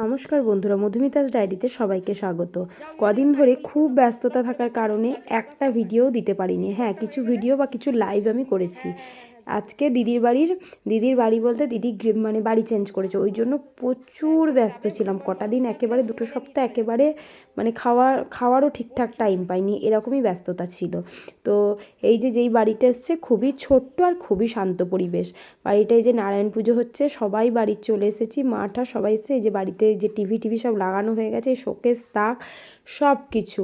নমস্কার বন্ধুরা, মধুমিতাস ডায়েরিতে সবাইকে স্বাগত। কদিন ধরে খুব ব্যস্ততা থাকার কারণে একটা ভিডিও দিতে পারিনি। হ্যাঁ কিছু ভিডিও বা কিছু লাইভ আমি করেছি। আজকে দিদির বাড়ির, দিদির বাড়ি বলতে দিদি মানে বাড়ি চেঞ্জ করেছে। ওই জন্য প্রচুর ব্যস্ত ছিলাম। কটা দিন একেবারে, দুটো সপ্তাহ একেবারে মানে খাওয়ার খাওয়ারও ঠিকঠাক টাইম পাইনি। এরকমই ব্যস্ততা ছিল। তো এই যে যেই বাড়িটা এসছে খুবই ছোট্ট আর খুবই শান্ত পরিবেশ। বাড়িটায় যে নারায়ণ পুজো হচ্ছে, সবাই বাড়ির চলে এসেছি মাঠা সবাই এসেছে, এই যে বাড়িতে যে টিভি টিভি সব লাগানো হয়ে গেছে শোকেস, তাক সব কিছু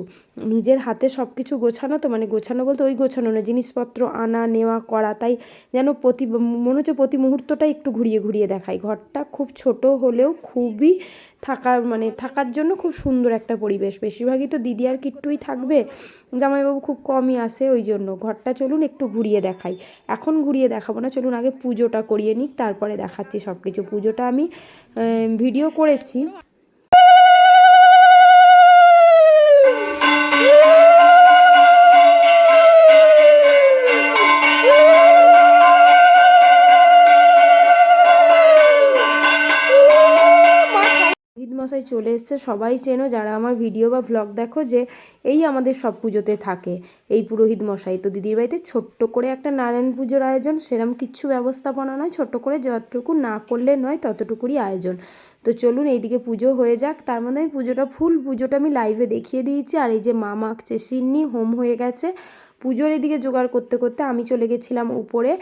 নিজের হাতে সব কিছু গোছানো তো মানে গোছানো বলতে ওই গোছানো না জিনিসপত্র আনা, নেওয়া, করা, তাই যেন প্রতি, মনে হচ্ছে প্রতি মুহূর্তটাই একটু ঘুরিয়ে ঘুরিয়ে দেখাই ঘরটা খুব ছোট হলেও খুবই থাকা মানে থাকার জন্য খুব সুন্দর একটা পরিবেশ। বেশিরভাগই তো দিদি আর কিট্টুই থাকবে। জামাইবাবু খুব কমই আসে, ওই জন্য। ঘরটা চলুন একটু ঘুরিয়ে দেখাই। এখন ঘুরিয়ে দেখাবো না, চলুন আগে পুজোটা করিয়ে নিক, তারপরে দেখাচ্ছি সব কিছু পুজোটা আমি ভিডিও করেছি। মশাই চলে এসছে। সবাই চেনো, যারা আমার ভিডিও বা ভ্লগ দেখো যে এই আমাদের সব পুজোতে থাকে। এই পুরোহিত মশাই। তো দিদির বাড়িতে ছোট্ট করে একটা নারায়ণ পুজোর আয়োজন। সেরম কিচ্ছু ব্যবস্থাপনা নয়। ছোট্ট করে যতটুকু না করলে নয়, ততটুকুরই আয়োজন। তো চলুন এইদিকে পুজো হয়ে যাক। তার মধ্যে আমি পুজোটা, ফুল পুজোটা আমি লাইভে দেখিয়ে দিয়েছি। আর এই যে মা মাখছে সিন্নি, হোম হয়ে গেছে। পুজোর এদিকে জোগাড় করতে করতে আমি চলে গেছিলাম উপরে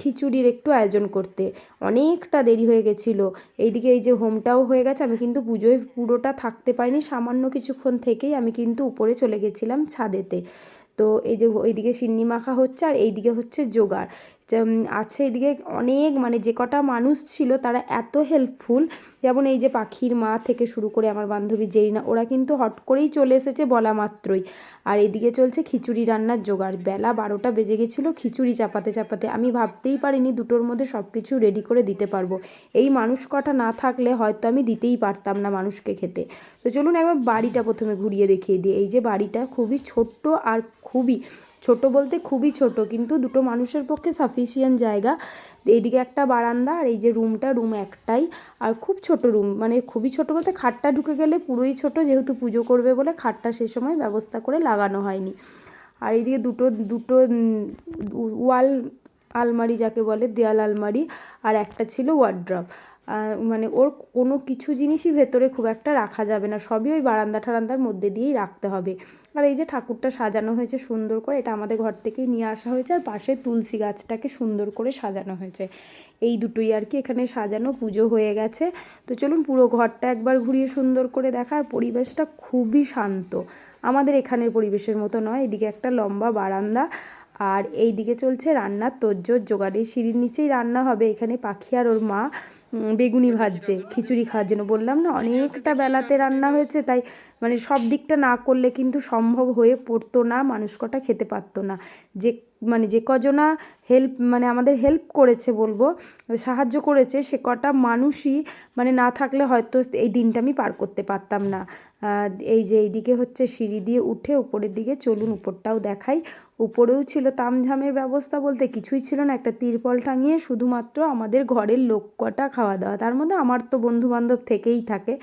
খিচুড়ির একটু আয়োজন করতে। অনেকটা দেরি হয়ে গেছিল। এইদিকে এই যে হোমটাও হয়ে গেছে, আমি কিন্তু পুজোয় পুরোটা থাকতে পারিনি। সামান্য কিছুক্ষণ থেকেই আমি কিন্তু উপরে চলে গেছিলাম ছাদেতে। তো এই যে ওইদিকে সিন্নি মাখা হচ্ছে আর এইদিকে হচ্ছে জোগাড়। আছে এদিকে অনেক মানে যে কটা মানুষ ছিল তারা এত হেল্পফুল যেমন এই যে পাখির মা থেকে শুরু করে আমার বান্ধবী জেরিনা, ওরা কিন্তু হট করেই চলে এসেছে বলা মাত্রই। আর এদিকে চলছে খিচুড়ি রান্নার জোগাড়। বেলা বারোটা বেজে গেছিল, খিচুড়ি চাপাতে চাপাতে। আমি ভাবতেই পারিনি দুটোর মধ্যে সব কিছু রেডি করে দিতে পারব। এই মানুষ কটা না থাকলে হয়তো আমি দিতেই পারতাম না মানুষকে খেতে। তো চলুন একবার বাড়িটা প্রথমে ঘুরিয়ে দেখিয়ে দিই। এই যে বাড়িটা খুবই ছোট্ট আর খুবই ছোট বলতে খুবই ছোট, কিন্তু দুটো মানুষের পক্ষে সাফিসিয়েন্ট জায়গা। এইদিকে একটা বারান্দা আর এই যে রুমটা রুম একটাই। আর খুব ছোট রুম মানে খুবই ছোট বলতে খাটটা ঢুকে গেলে পুরোই ছোট, যেহেতু পুজো করবে বলে খাটটা সে সময় ব্যবস্থা করে লাগানো হয়নি। আর এইদিকে দুটো দুটো ওয়াল আলমারি যাকে বলে দেয়াল আলমারি, আর একটা ছিল ওয়ার্ড্রপ মানে ওর কোনো কিছু জিনিসই ভেতরে খুব একটা রাখা যাবে না। সবই ওই বারান্দা ঠারান্দার মধ্যে দিয়েই রাখতে হবে। আর এই যে ঠাকুরটা সাজানো হয়েছে সুন্দর করে, এটা আমাদের ঘর থেকেই নিয়ে আসা হয়েছে আর পাশে তুলসী গাছটাকে সুন্দর করে সাজানো হয়েছে। এই দুটোই আর কি এখানে সাজানো, পুজো হয়ে গেছে। তো চলুন পুরো ঘরটা একবার ঘুরিয়ে সুন্দর করে দেখার পরিবেশটা খুবই শান্ত। আমাদের এখানের পরিবেশের মতো নয়, এদিকে একটা লম্বা বারান্দা। আর এই দিকে চলছে রান্নার তোজ্জোর জোগাড় এই সিঁড়ির নিচেই রান্না হবে। এখানে পাখি আর ওর মা। বেগুনি ভাজছে খিচুড়ি খাওয়ার জন্য। বললাম না অনেকটা বেলাতে রান্না হয়েছে তাই মানে সব দিকটা না করলে কিন্তু সম্ভব হয়ে পড়তো না, মানুষ কটা খেতে পারতো না। যে মানে যে কজনা হেল্প মানে আমাদের হেল্প করেছে বলব, সাহায্য করেছে, সে কটা মানুষই মানে না থাকলে হয়তো এই দিনটা আমি পার করতে পারতাম না। এই যে এইদিকে হচ্ছে সিঁড়ি দিয়ে উঠে উপরের দিকে চলুন উপরটাও দেখাই। উপরেও ছিল তামঝামের ব্যবস্থা বলতে কিছুই ছিল না, একটা তিরপল টাঙিয়ে শুধুমাত্র আমাদের ঘরের লোক কটা খাওয়া দাওয়া। তার মধ্যে আমার তো বন্ধু বান্ধব থেকেই থাকে।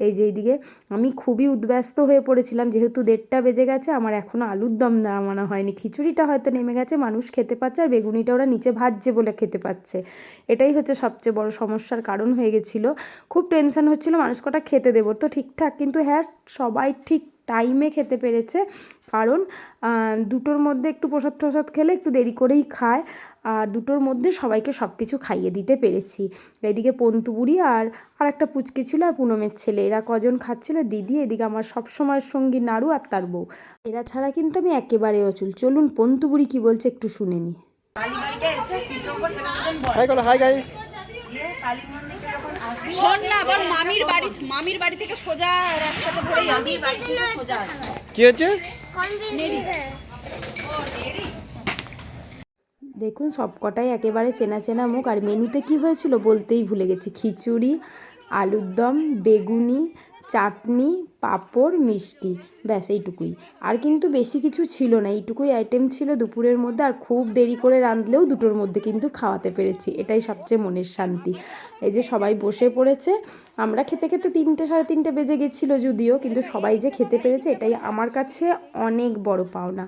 এই যে এইদিকে আমি খুবই উদ্ব্যস্ত হয়ে পড়েছিলাম, যেহেতু দেড়টা বেজে গেছে, আমার এখনও আলুর দম নামানো হয়নি। খিচুড়িটা হয়তো নেমে গেছে, মানুষ খেতে পাচ্ছে, আর বেগুনিটা ওরা নিচে ভাজছে বলে খেতে পাচ্ছে। এটাই হচ্ছে সবচেয়ে বড় সমস্যার কারণ হয়ে গেছিল। খুব টেনশন হচ্ছিল, মানুষ কটা খেতে দেবো? তো ঠিকঠাক, কিন্তু হ্যাঁ সবাই ঠিক টাইমে খেতে পেরেছে। কারণ দুটোর মধ্যে একটু প্রসাদ টসাদ খেলে একটু দেরি করেই খায়। আর দুটোর মধ্যে সবাইকে সব কিছু খাইয়ে দিতে পেরেছি। এদিকে পন্তুবুড়ি আর আর একটা পুচকে ছিল আর পুনমের ছেলে। এরা কজন খাচ্ছিল? দিদি এদিকে আমার সব সময়ের সঙ্গী নাড়ু আর তার বউ। এরা ছাড়া কিন্তু আমি একেবারে অচুল। চলুন পন্তুবুড়ি কি বলছে একটু শুনে নি। হাই গাইস শোন না আবার মামির বাড়ি মামির বাড়ি থেকে সোজা রাস্তাতে ধরে যাবি সোজা কি হচ্ছে দেখুন সবকটাই একেবারে চেনা চেনা মুখ। আর মেনুতে কি হয়েছিল বলতেই ভুলে গেছি। খিচুড়ি আলুর দম বেগুনি চাটনি পাঁপড়, মিষ্টি, ব্যাস এইটুকুই। আর কিন্তু বেশি কিছু ছিল না, এইটুকুই আইটেম ছিল দুপুরের মধ্যে আর খুব দেরি করে রাঁধলেও দুটোর মধ্যে কিন্তু খাওয়াতে পেরেছি। এটাই সবচেয়ে মনের শান্তি। এই যে সবাই বসে পড়েছে, আমরা খেতে খেতে তিনটে, সাড়ে তিনটে বেজে গেছিল যদিও, কিন্তু সবাই যে খেতে পেরেছে এটাই আমার কাছে অনেক বড় পাওনা।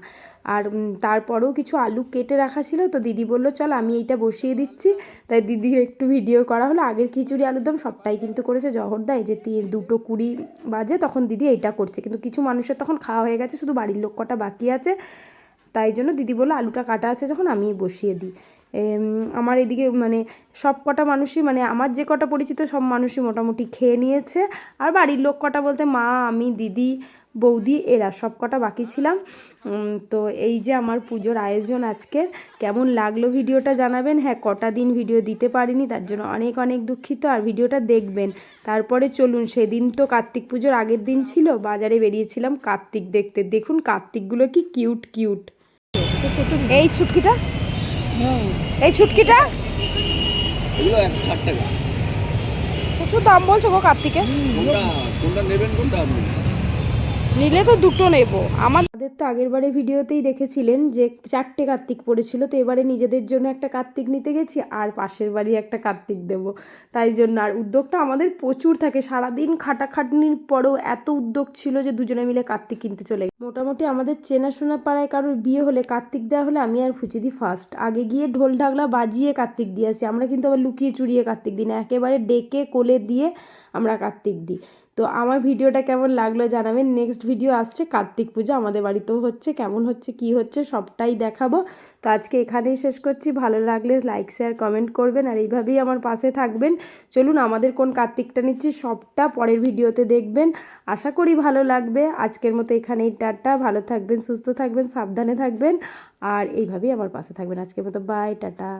আর তারপরেও কিছু আলু কেটে রাখা ছিল, তো দিদি বলল, চল আমি এইটা বসিয়ে দিচ্ছি। তাই দিদির একটু ভিডিও করা হলো। আগের খিচুড়ি আলুর আলুরদম সবটাই কিন্তু করেছে জহরদা এই যে দুটো কুড়ি বাজে তখন দিদি এইটা করছে। কিন্তু কিছু মানুষের তখন খাওয়া হয়ে গেছে, শুধু বাড়ির লোক কটা বাকি আছে। তাই জন্য দিদি বলল, আলুটা কাটা আছে যখন আমি বসিয়ে দিই। আমার এদিকে মানে সব কটা মানুষই মানে আমার যে কটা পরিচিত সব মানুষই মোটামুটি খেয়ে নিয়েছে। আর বাড়ির লোক কটা বলতে মা, আমি, দিদি বৌদি এরা সব কটা বাকি ছিলাম। তো এই যে আমার পুজোর আয়োজন আজকের কেমন লাগল ভিডিওটা জানাবেন? হ্যাঁ কটা দিন ভিডিও দিতে পারিনি তার জন্য অনেক অনেক দুঃখিত। আর ভিডিওটা দেখবেন। তারপরে চলুন সেদিন তো কার্তিক পুজোর আগের দিন ছিল বাজারে বেরিয়েছিলাম কার্তিক দেখতে। দেখুন কার্তিকগুলো কি কিউট কিউট। এই ছুটকিটা? এই ছুটকিটা? প্রচুর দাম বলছো গো কার্তিকে? কোনটা কোনটা নেবেন কোনটা আপনি নিলে তো দুটো নেব। আমাদের তো আগের বারে ভিডিওতেই দেখেছিলেন যে চারটে কার্তিক পড়েছিল, তো এবারে নিজেদের জন্য একটা কার্তিক নিতে গেছি আর পাশের বাড়ি একটা কার্তিক দেব। তাই জন্য আর উদ্যোগটা আমাদের প্রচুর থাকে, সারাদিন খাটাখাটনির পরেও এত উদ্যোগ ছিল যে দুজনে মিলে কার্তিক কিনতে চলে। মোটামুটি আমাদের চেনাশোনা পাড়ায় কারোর বিয়ে হলে, কার্তিক দেওয়া হলে আমি আর ফুচিদি ফার্স্ট আগে গিয়ে ঢোল ঢাকলা বাজিয়ে কার্তিক দিয়ে আসি, আমরা কিন্তু আবার লুকিয়ে চুরিয়ে কার্তিক দিই না, একেবারে ডেকে কোলে দিয়ে আমরা কার্তিক দিই। তো আমার ভিডিওটা কেমন লাগল জানাবেন। নেক্সট ভিডিও আসছে, কার্তিক পুজো আমাদের বাড়িতেও হচ্ছে, কেমন হচ্ছে, কি হচ্ছে সবটাই দেখাবো। তো আজকে এখানেই শেষ করছি, ভালো লাগলে লাইক শেয়ার কমেন্ট করবেন আর এইভাবেই আমার পাশে থাকবেন। চলুন আমাদের কোন কার্তিকটা নিচ্ছি সবটা পরের ভিডিওতে দেখবেন। আশা করি ভালো লাগবে। আজকের মতো এখানেই টাটা। ভালো থাকবেন, সুস্থ থাকবেন, সাবধানে থাকবেন। আর এইভাবেই আমার পাশে থাকবেন। আজকের মতো বাই টাটা।